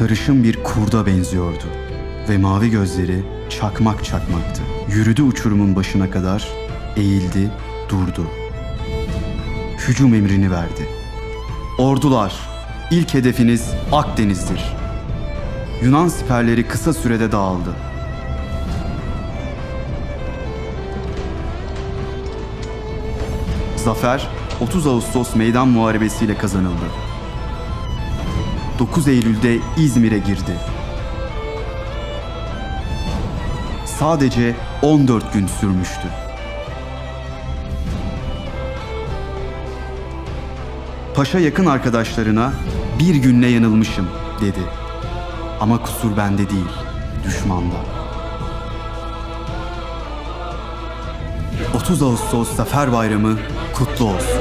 Sarışın bir kurda benziyordu ve mavi gözleri çakmak çakmaktı. Yürüdü uçurumun başına kadar, eğildi, durdu. Hücum emrini verdi. Ordular, ilk hedefiniz Akdeniz'dir. Yunan siperleri kısa sürede dağıldı. Zafer 30 Ağustos Meydan Muharebesi ile kazanıldı. 9 Eylül'de İzmir'e girdi. Sadece 14 gün sürmüştü. Paşa yakın arkadaşlarına bir günle yanılmışım dedi. Ama kusur bende değil, düşmanda. 30 Ağustos Zafer Bayramı kutlu olsun.